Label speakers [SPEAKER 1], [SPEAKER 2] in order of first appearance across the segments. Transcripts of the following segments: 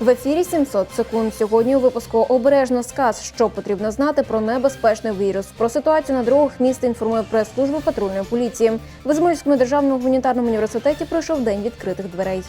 [SPEAKER 1] В ефірі 700 секунд. Сьогодні у випуску обережно сказ, що потрібно знати про небезпечний вірус. Про ситуацію на дорогах міста інформує прес-служба патрульної поліції. В Ізмаїльському державному гуманітарному університеті пройшов день відкритих дверей.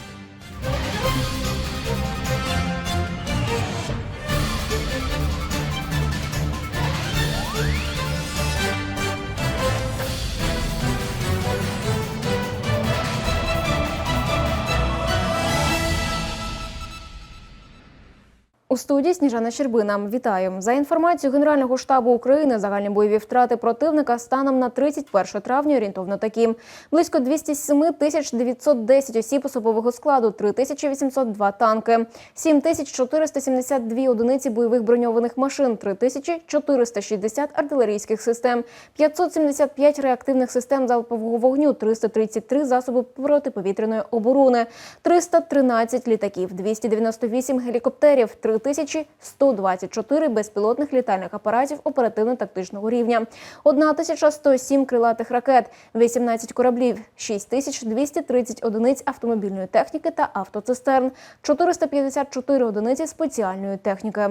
[SPEAKER 1] У студії Сніжана Щербина. Вітаю за інформацією Генерального штабу України. Загальні бойові втрати противника станом на 31 травня орієнтовно такі: близько 207 тисяч 910 осіб особового складу, 3802 танки, 7472 одиниці бойових броньованих машин, 3460 артилерійських систем, 575 реактивних систем залпового вогню, 333 засоби протиповітряної оборони, 313 літаків, 298 гелікоптерів, 3124 безпілотних літальних апаратів оперативно-тактичного рівня, 1107 крилатих ракет, 18 кораблів, 6230 одиниць автомобільної техніки та автоцистерн, 454 одиниці спеціальної техніки.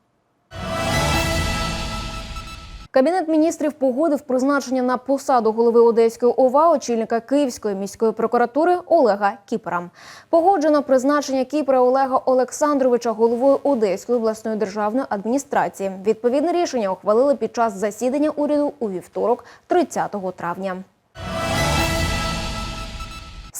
[SPEAKER 1] Кабінет міністрів погодив призначення на посаду голови Одеської ОВА очільника Київської міської прокуратури Олега Кіпера. Погоджено призначення Кіпера Олега Олександровича головою Одеської обласної державної адміністрації. Відповідне рішення ухвалили під час засідання уряду у вівторок, 30 травня.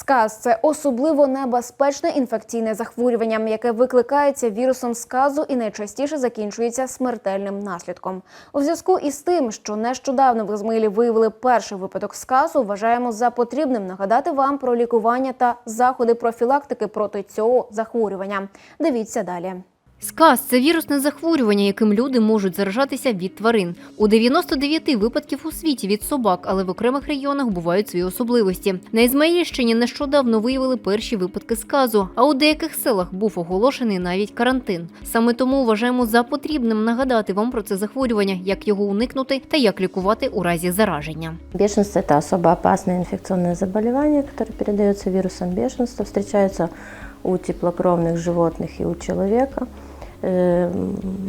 [SPEAKER 1] Сказ це особливо небезпечне інфекційне захворювання, яке викликається вірусом сказу і найчастіше закінчується смертельним наслідком. У зв'язку із тим, що нещодавно в Ізмаїлі виявили перший випадок сказу, вважаємо за потрібним нагадати вам про лікування та заходи профілактики проти цього захворювання. Дивіться далі.
[SPEAKER 2] Сказ це вірусне захворювання, яким люди можуть заражатися від тварин. У 99 випадків у світі від собак, але в окремих регіонах бувають свої особливості. На Ізмаїльщині нещодавно виявили перші випадки сказу, а у деяких селах був оголошений навіть карантин. Саме тому вважаємо за потрібним нагадати вам про це захворювання, як його уникнути та як лікувати у разі зараження.
[SPEAKER 3] Бешенство – это особо опасное инфекционное заболевание, которое передается вирусом бешенства, встречается у теплокровных животных и у человека. Э,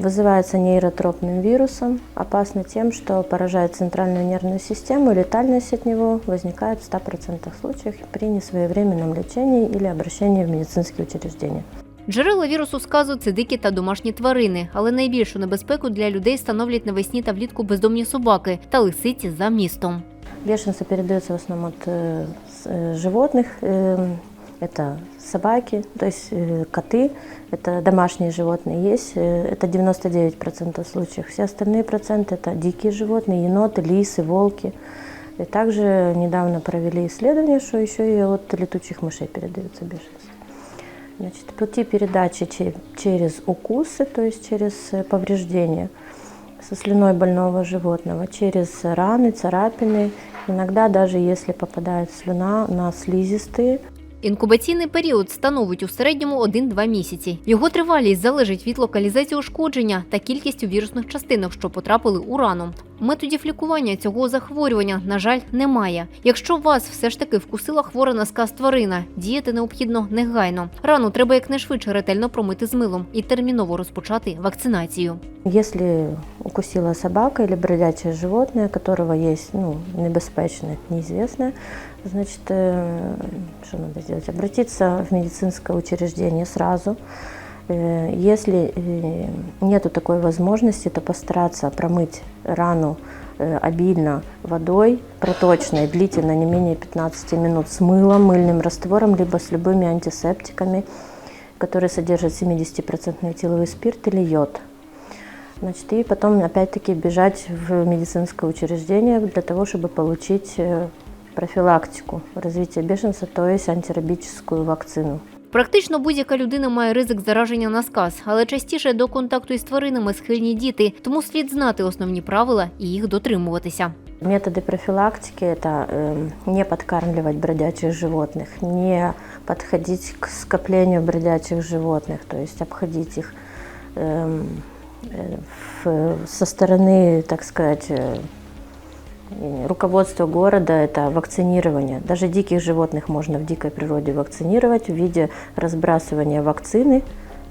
[SPEAKER 3] Вызывается нейротропным вирусом, опасно тем, что поражает центральную нервную систему, и летальность от него возникает в 100% случаев при несвоевременном лечении или обращении в медицинские учреждения.
[SPEAKER 2] Джерела вірусу сказу це дикі та домашні тварини, але найбільшу небезпеку для людей становлять навесні та влітку бездомні собаки та лисиці за містом.
[SPEAKER 3] Бешенство передается в основном от э, с- э, животных. Это собаки, то есть э, коты, это домашние животные есть. э, Это 99% случаев. Все остальные проценты это дикие животные, еноты, лисы, волки. И также недавно провели исследование, что еще и от летучих мышей передается бешенство. Значит, пути передачи че- через укусы, то есть через э, повреждения со слюной больного животного, через раны, царапины. Иногда даже если попадает слюна на слизистые,
[SPEAKER 2] Інкубаційний період становить у середньому 1-2 місяці. Його тривалість залежить від локалізації ушкодження та кількістю вірусних частинок, що потрапили у рану. Методів лікування цього захворювання, на жаль, немає. Якщо вас все ж таки вкусила хвора на сказ тварина, діяти необхідно негайно. Рану треба якнайшвидше ретельно промити з милом і терміново розпочати вакцинацію.
[SPEAKER 3] если укусила собака или бродячее животное, которого есть ну, небезпечное, неизвестное, значит, э, что надо сделать? Обратиться в медицинское учреждение сразу. Э, Если э, нету такой возможности, то постараться промыть рану э, обильно водой проточной, длительно не менее 15 минут с мылом, мыльным раствором, либо с любыми антисептиками, который содержит 70% этиловый спирт или йод. Значит, и потом опять-таки бежать в медицинское учреждение для того, чтобы получить э, профилактику развития бешенства, то есть антирабическую вакцину.
[SPEAKER 2] Практично будь-яка людина має ризик зараження на сказ, але частіше до контакту із тваринами схильні діти, тому слід знати основні правила і їх дотримуватися.
[SPEAKER 3] Методы профилактики – это э, не подкармливать бродячих животных, не подходить к скоплению бродячих животных, то есть обходить их эм, э, в- со стороны, так сказать, э, э, руководства города – это вакцинирование. Даже диких животных можно в дикой природе вакцинировать в виде разбрасывания вакцины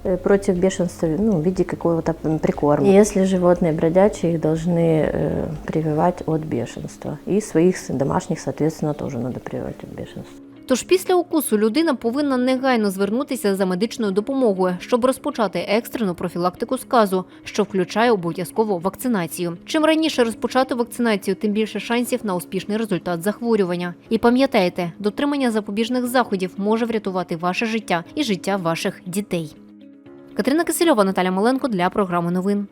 [SPEAKER 3] э, против бешенства, ну, в виде какого-то м, прикорма. И если животные бродячие, их должны э, прививать от бешенства. И своих с- домашних, соответственно, тоже надо прививать от бешенства.
[SPEAKER 2] Тож після укусу людина повинна негайно звернутися за медичною допомогою, щоб розпочати екстрену профілактику сказу, що включає обов'язково вакцинацію. Чим раніше розпочати вакцинацію, тим більше шансів на успішний результат захворювання. І пам'ятайте, дотримання запобіжних заходів може врятувати ваше життя і життя ваших дітей. Катерина Кисельова, Наталя Маленко для програми новин.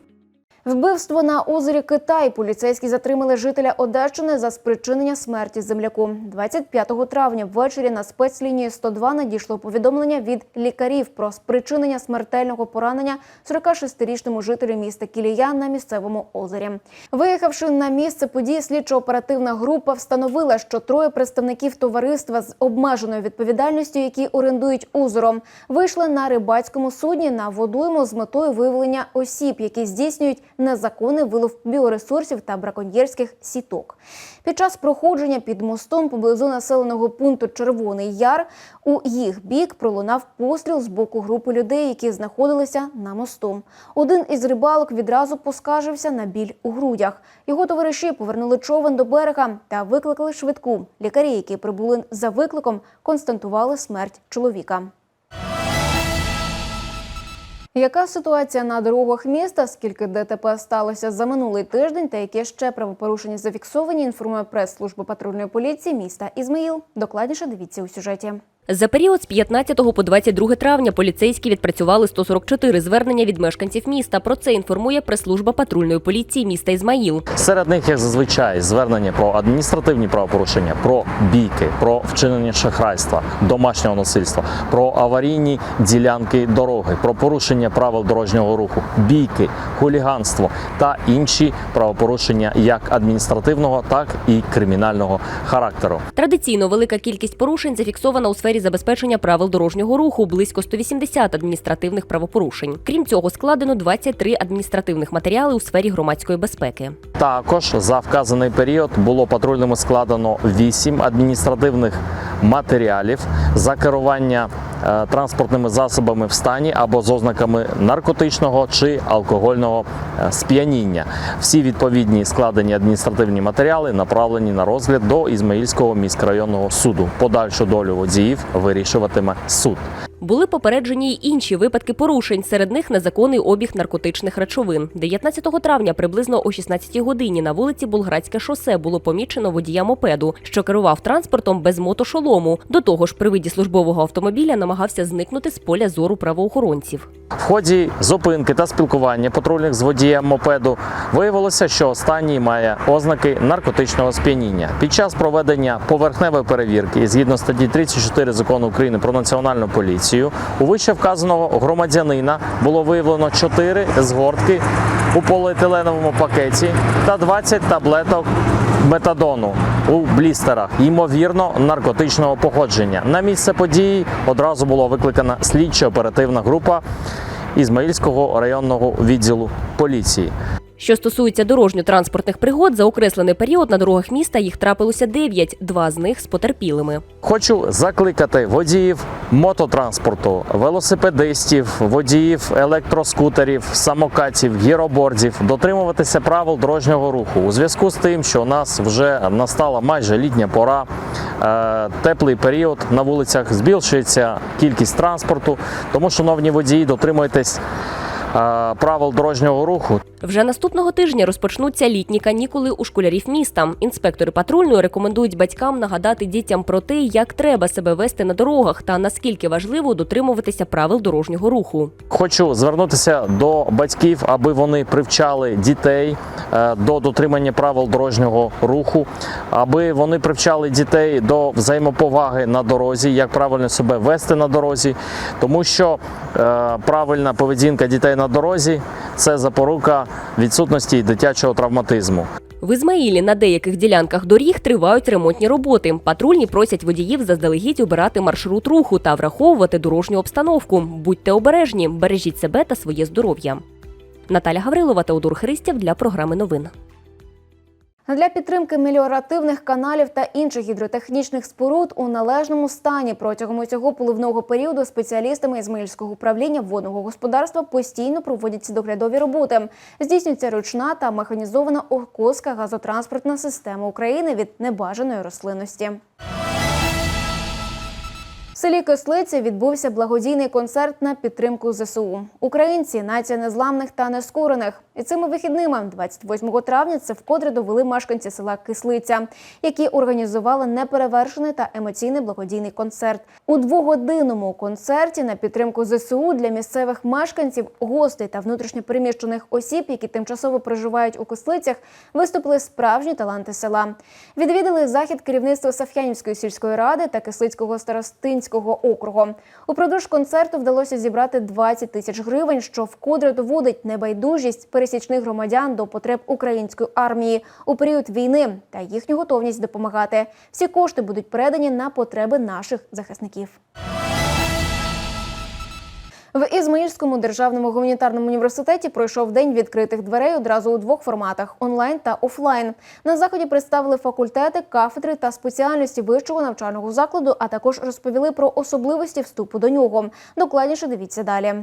[SPEAKER 1] Вбивство на озері Китай. Поліцейські затримали жителя Одещини за спричинення смерті земляку. 25 травня ввечері на спецлінії 102 надійшло повідомлення від лікарів про спричинення смертельного поранення 46-річному жителю міста Кілія на місцевому озері. Виїхавши на місце події, слідчо-оперативна група встановила, що троє представників товариства з обмеженою відповідальністю, які орендують озеро, вийшли на рибацькому судні на водойму з метою виявлення осіб, які здійснюють незаконний вилов біоресурсів та браконьєрських сіток. Під час проходження під мостом поблизу населеного пункту Червоний Яр у їх бік пролунав постріл з боку групи людей, які знаходилися на мосту. Один із рибалок відразу поскаржився на біль у грудях. Його товариші повернули човен до берега та викликали швидку. Лікарі, які прибули за викликом, констатували смерть чоловіка. Яка ситуація на дорогах міста? Скільки ДТП сталося за минулий тиждень та які ще правопорушення зафіксовані? Інформує прес-служба патрульної поліції міста Ізмаїл. Докладніше дивіться у сюжеті.
[SPEAKER 4] За період з 15 по 22 травня поліцейські відпрацювали 144 звернення від мешканців міста. Про це інформує прес-служба патрульної поліції міста Ізмаїл.
[SPEAKER 5] Серед них, як зазвичай, звернення про адміністративні правопорушення, про бійки, про вчинення шахрайства, домашнього насильства, про аварійні ділянки дороги, про порушення правил дорожнього руху, бійки, хуліганство та інші правопорушення як адміністративного, так і кримінального характеру.
[SPEAKER 4] Традиційно велика кількість порушень зафіксована у сфері забезпечення правил дорожнього руху, близько 180 адміністративних правопорушень. Крім цього, складено 23 адміністративних матеріали у сфері громадської безпеки.
[SPEAKER 5] Також за вказаний період було патрульними складено 8 адміністративних матеріалів за керування е, транспортними засобами в стані або з ознаками наркотичного чи алкогольного е, сп'яніння. Всі відповідні складені адміністративні матеріали направлені на розгляд до Ізмаїльського міськрайонного суду. Подальшу долю водіїв вирішуватиме суд.
[SPEAKER 4] Були попереджені й інші випадки порушень. Серед них незаконний обіг наркотичних речовин. 19 травня, приблизно о 16 годині, на вулиці Булградське шосе було помічено водія мопеду, що керував транспортом без мотошолому. До того ж, при виді службового автомобіля намагався зникнути з поля зору правоохоронців.
[SPEAKER 5] В ході зупинки та спілкування патрульних з водієм мопеду виявилося, що останній має ознаки наркотичного сп'яніння. Під час проведення поверхневої перевірки згідно статті 34 закону України про національну поліцію у вище вказаного громадянина було виявлено 4 згортки у поліетиленовому пакеті та 20 таблеток метадону у блістерах, ймовірно, наркотичного походження. На місце події одразу була викликана слідчо-оперативна група Ізмаїльського районного відділу поліції.
[SPEAKER 4] Що стосується дорожньо-транспортних пригод, за окреслений період на дорогах міста їх трапилося 9, два з них з потерпілими.
[SPEAKER 5] Хочу закликати водіїв мототранспорту, велосипедистів, водіїв електроскутерів, самокатів, гіробордів дотримуватися правил дорожнього руху у зв'язку з тим, що у нас вже настала майже літня пора, е, теплий період на вулицях збільшується кількість транспорту. Тому, шановні водії, дотримуйтесь правил дорожнього руху.
[SPEAKER 4] Вже наступного тижня розпочнуться літні канікули у школярів міста. Інспектори патрульної рекомендують батькам нагадати дітям про те, як треба себе вести на дорогах та наскільки важливо дотримуватися правил дорожнього руху.
[SPEAKER 5] Хочу звернутися до батьків, аби вони привчали дітей е, до дотримання правил дорожнього руху, аби вони привчали дітей до взаємоповаги на дорозі, як правильно себе вести на дорозі, тому що е, правильна поведінка дітей на дорозі це запорука відсутності дитячого травматизму.
[SPEAKER 4] В Ізмаїлі на деяких ділянках доріг тривають ремонтні роботи. Патрульні просять водіїв заздалегідь обирати маршрут руху та враховувати дорожню обстановку. Будьте обережні, бережіть себе та своє здоров'я. Наталя Гаврилова, Теодор Христів для програми новин.
[SPEAKER 1] Для підтримки меліоративних каналів та інших гідротехнічних споруд у належному стані протягом усього поливного періоду спеціалістами Ізмаїльського управління водного господарства постійно проводяться доглядові роботи. Здійснюється ручна та механізована окоска газотранспортна система України від небажаної рослинності. В селі Кислиці відбувся благодійний концерт на підтримку ЗСУ. Українці нація незламних та нескорених. І цими вихідними, 28 травня, це вкотре довели мешканці села Кислиця, які організували неперевершений та емоційний благодійний концерт. У двогодинному концерті на підтримку ЗСУ для місцевих мешканців, гостей та внутрішньопереміщених осіб, які тимчасово проживають у Кислицях, виступили справжні таланти села. Відвідали захід керівництва Саф'янівської сільської ради та Кислицького старостинського округу. Упродовж концерту вдалося зібрати 20 тисяч гривень, що вкотре доводить небайдужість пересічних громадян до потреб української армії у період війни та їхню готовність допомагати. Всі кошти будуть передані на потреби наших захисників. В Ізмаїльському державному гуманітарному університеті пройшов день відкритих дверей одразу у двох форматах онлайн та офлайн. На заході представили факультети, кафедри та спеціальності вищого навчального закладу, а також розповіли про особливості вступу до нього. Докладніше дивіться далі.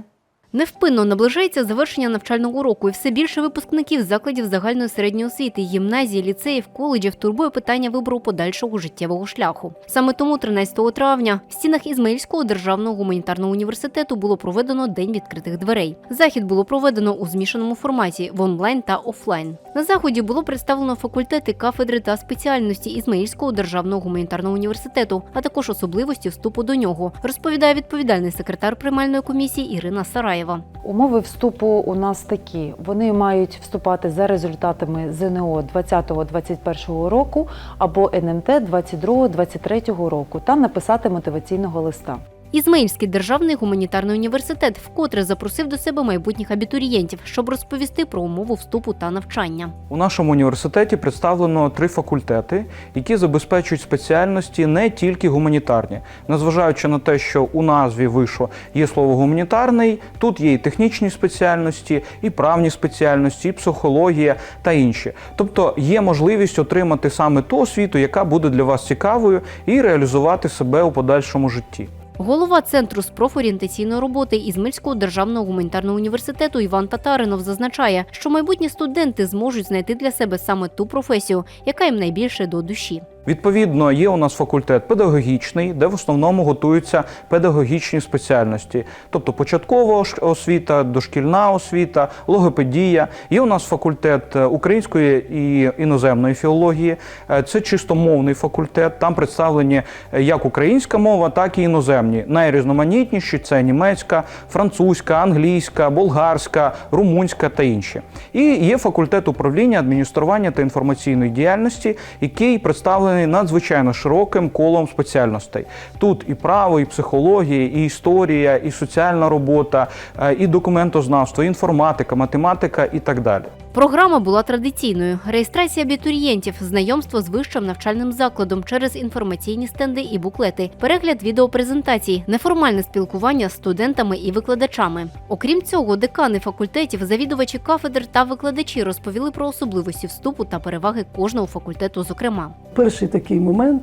[SPEAKER 2] Невпинно наближається завершення навчального року, і все більше випускників закладів загальної середньої освіти, гімназії, ліцеїв, коледжів турбує питання вибору подальшого життєвого шляху. Саме тому 13 травня в стінах Ізмаїльського державного гуманітарного університету було проведено День відкритих дверей. Захід було проведено у змішаному форматі в онлайн та офлайн. На заході було представлено факультети, кафедри та спеціальності Ізмаїльського державного гуманітарного університету, а також особливості вступу до нього, розповідає відповідальний секретар приймальної комісії Ірина Сараєва.
[SPEAKER 6] Умови вступу у нас такі: вони мають вступати за результатами ЗНО 20-21 року або НМТ 22-23 року та написати мотиваційного листа.
[SPEAKER 2] Ізмаїльський державний гуманітарний університет вкотре запросив до себе майбутніх абітурієнтів, щоб розповісти про умову вступу та навчання.
[SPEAKER 7] У нашому університеті представлено три факультети, які забезпечують спеціальності не тільки гуманітарні, незважаючи на те, що у назві вишу є слово гуманітарний, тут є і технічні спеціальності, і правні спеціальності, і психологія та інші. Тобто є можливість отримати саме ту освіту, яка буде для вас цікавою, і реалізувати себе у подальшому житті.
[SPEAKER 2] Голова центру з профорієнтаційної роботи Ізмельського державного гуманітарного університету Іван Татаринов зазначає, що майбутні студенти зможуть знайти для себе саме ту професію, яка їм найбільше до душі.
[SPEAKER 7] Відповідно, є у нас факультет педагогічний, де в основному готуються педагогічні спеціальності, тобто початкова освіта, дошкільна освіта, логопедія. Є у нас факультет е, української і іноземної філології. Е, Це чисто мовний факультет. Там представлені е, як українська мова, так і іноземні. Найрізноманітніші це німецька, французька, англійська, болгарська, румунська та інші. І є факультет управління, адміністрування та інформаційної діяльності, який представлений надзвичайно широким колом спеціальностей. Тут і право, і психологія, і історія, і соціальна робота, е, і документознавство, і інформатика, математика і так далі.
[SPEAKER 2] Програма була традиційною: реєстрація абітурієнтів, знайомство з вищим навчальним закладом через інформаційні стенди і буклети, перегляд відеопрезентацій, неформальне спілкування з студентами і викладачами. Окрім цього, декани факультетів, завідувачі кафедр та викладачі розповіли про особливості вступу та переваги кожного факультету. Зокрема,
[SPEAKER 8] Перший такий момент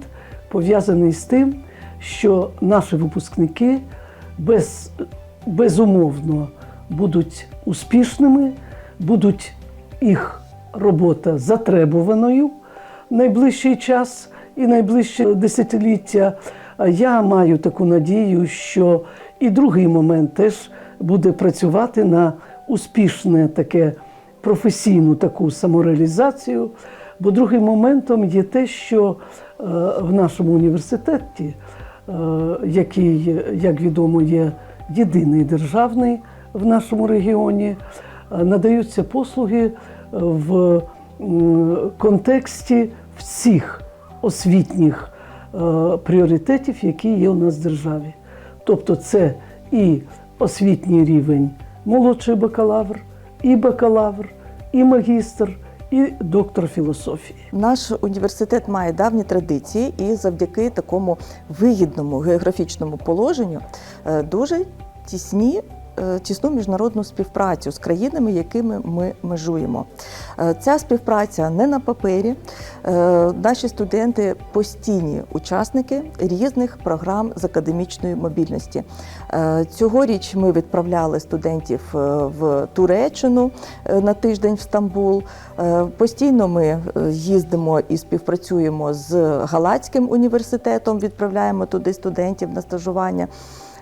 [SPEAKER 8] пов'язаний з тим, що наші випускники без, безумовно будуть успішними, будуть їх робота затребуваною в найближчий час і найближче десятиліття. Я маю таку надію, що і другий момент теж буде працювати на успішне таке професійну таку самореалізацію. Бо другим моментом є те, що е, в нашому університеті, е, який, як відомо, є єдиний державний в нашому регіоні, е, надаються послуги в контексті всіх освітніх е, пріоритетів, які є у нас в державі. Тобто це і освітній рівень молодший бакалавр, і бакалавр, і магістр, і доктор філософії.
[SPEAKER 9] Наш університет має давні традиції і завдяки такому вигідному географічному положенню е, дуже тісні. Е, Тісну міжнародну співпрацю з країнами, якими ми межуємо. Е, Ця співпраця не на папері. Е, Наші студенти постійні учасники різних програм з академічної мобільності. Цьогоріч ми відправляли студентів в Туреччину на тиждень в Стамбул. Постійно ми їздимо і співпрацюємо з Галацьким університетом, відправляємо туди студентів на стажування.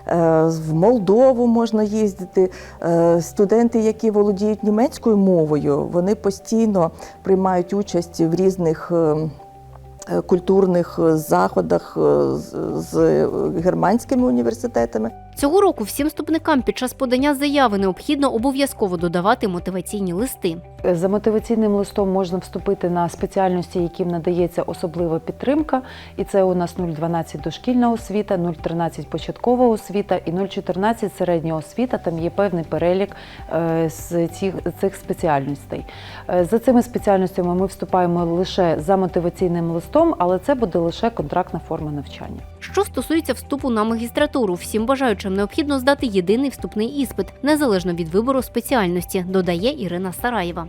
[SPEAKER 9] Е, В Молдову можна їздити. Е, Студенти, які володіють німецькою мовою, вони постійно приймають участь в різних. е, Культурних заходах з германськими університетами.
[SPEAKER 2] Цього року всім вступникам під час подання заяви необхідно обов'язково додавати мотиваційні листи.
[SPEAKER 6] За мотиваційним листом можна вступити на спеціальності, яким надається особлива підтримка. І це у нас 012 дошкільна освіта, 013 початкова освіта і 014 середня освіта. Там є певний перелік е, з цих, цих спеціальностей. Е, За цими спеціальностями ми вступаємо лише за мотиваційним листом, але це буде лише контрактна форма навчання.
[SPEAKER 2] Що стосується вступу на магістратуру, всім бажаючим необхідно здати єдиний вступний іспит, незалежно від вибору спеціальності, додає Ірина Сараєва.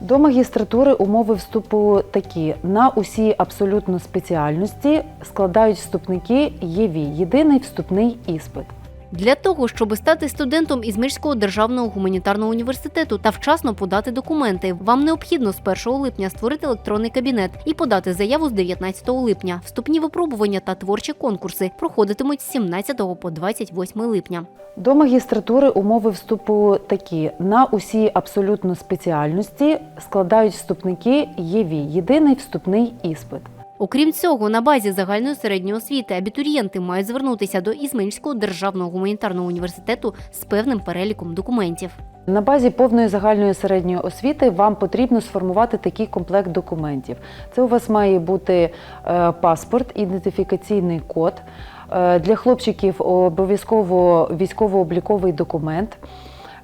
[SPEAKER 6] До магістратури умови вступу такі: на усі абсолютно спеціальності складають вступники ЄВІ – єдиний вступний іспит.
[SPEAKER 2] Для того, щоб стати студентом Ізмирського державного гуманітарного університету та вчасно подати документи, вам необхідно з 1 липня створити електронний кабінет і подати заяву з 19 липня. Вступні випробування та творчі конкурси проходитимуть з 17 по 28 липня.
[SPEAKER 6] До магістратури умови вступу такі: на усі абсолютно спеціальності складають вступники ЄВІ – єдиний вступний іспит.
[SPEAKER 2] Окрім цього, на базі загальної середньої освіти абітурієнти мають звернутися до Ізмаїльського державного гуманітарного університету з певним переліком документів.
[SPEAKER 6] На базі повної загальної середньої освіти вам потрібно сформувати такий комплект документів. Це у вас має бути е, паспорт, ідентифікаційний код. Е, Для хлопчиків обов'язково військово-обліковий документ.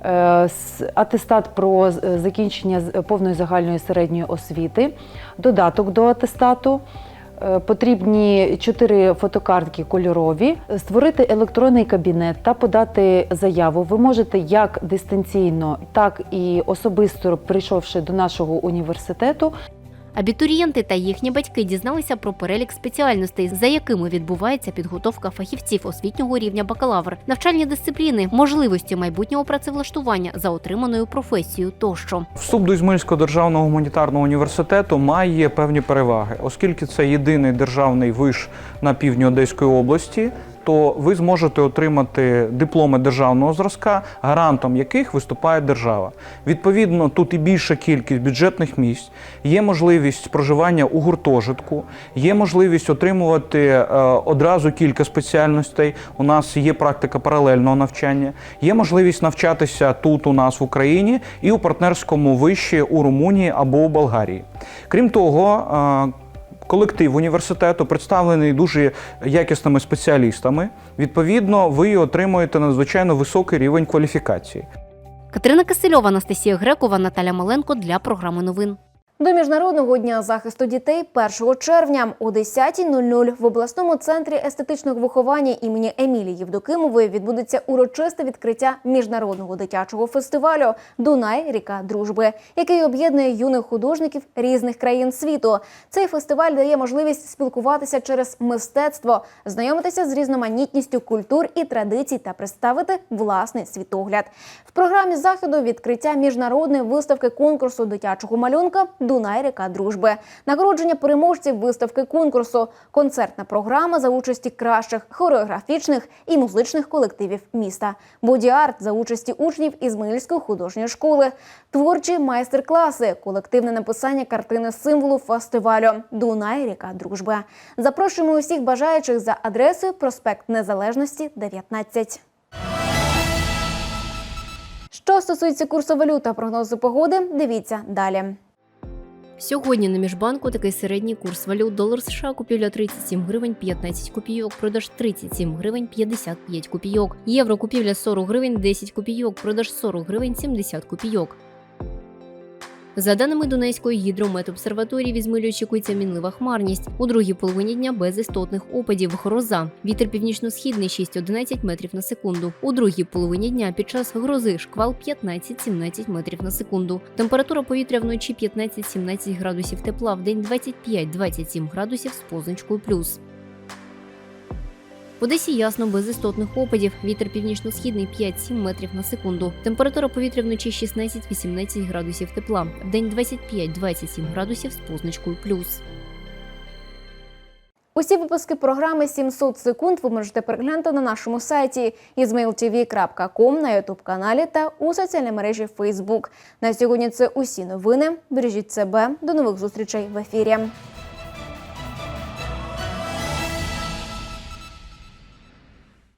[SPEAKER 6] е, Атестат про закінчення повної загальної середньої освіти, додаток до атестату, Потрібні чотири фотокартки кольорові, створити електронний кабінет та подати заяву. Ви можете як дистанційно, так і особисто прийшовши до нашого університету.
[SPEAKER 2] Абітурієнти та їхні батьки дізналися про перелік спеціальностей, за якими відбувається підготовка фахівців освітнього рівня бакалавр, навчальні дисципліни, можливості майбутнього працевлаштування за отриманою професією тощо.
[SPEAKER 7] Вступ до Ізмаїльського державного гуманітарного університету має певні переваги, оскільки це єдиний державний виш на півдні Одеської області. То ви зможете отримати дипломи державного зразка, гарантом яких виступає держава. Відповідно, тут і більша кількість бюджетних місць, є можливість проживання у гуртожитку, є можливість отримувати е, одразу кілька спеціальностей. У нас є практика паралельного навчання, є можливість навчатися тут у нас в Україні і у партнерському виші у Румунії або у Болгарії. Крім того, е, Колектив університету представлений дуже якісними спеціалістами. Відповідно, ви отримуєте надзвичайно високий рівень кваліфікації.
[SPEAKER 2] Катерина Кисельова, Анастасія Грекова, Наталя Маленко для програми новин.
[SPEAKER 1] До міжнародного дня захисту дітей 1 червня о 10.00 в обласному центрі естетичного виховання імені Емілії Євдокимової відбудеться урочисте відкриття міжнародного дитячого фестивалю Дунай ріка дружби, який об'єднує юних художників різних країн світу. Цей фестиваль дає можливість спілкуватися через мистецтво, знайомитися з різноманітністю культур і традицій та представити власний світогляд. В програмі заходу відкриття міжнародної виставки конкурсу дитячого малюнка Дунай ріка дружби, нагородження переможців виставки конкурсу, концертна програма за участі кращих хореографічних і музичних колективів міста, боді-арт за участі учнів Ізмаїльської художньої школи, творчі майстер-класи, колективне написання картини символу фестивалю Дунай ріка дружби. Запрошуємо усіх бажаючих за адресою проспект Незалежності 19. Що стосується курсу валют та прогнозу погоди, дивіться далі.
[SPEAKER 2] Сьогодні на міжбанку такий середній курс валют. Долар США купівля 37 гривень 15 копійок, продаж 37 гривень 55 копійок. Євро купівля 40 гривень 10 копійок, продаж 40 гривень 70 копійок. За даними Донецької гідрометобсерваторії, в Ізмилі очікується мінлива хмарність. У другій половині дня без істотних опадів. Гроза. Вітер північно-східний 6-11 метрів на секунду. У другій половині дня під час грози шквал 15-17 метрів на секунду. Температура повітря вночі 15-17 градусів тепла, в день 25-27 градусів з позначкою плюс. В Одесі ясно, без істотних опадів. Вітер північно-східний 5-7 метрів на секунду. Температура повітря вночі 16-18 градусів тепла. В день 25-27 градусів з позначкою плюс.
[SPEAKER 1] Усі випуски програми «700 секунд ви можете переглянути на нашому сайті izmailtv.com, на ютуб каналі та у соціальній мережі Facebook. На сьогодні це усі новини. Бережіть себе. До нових зустрічей в ефірі.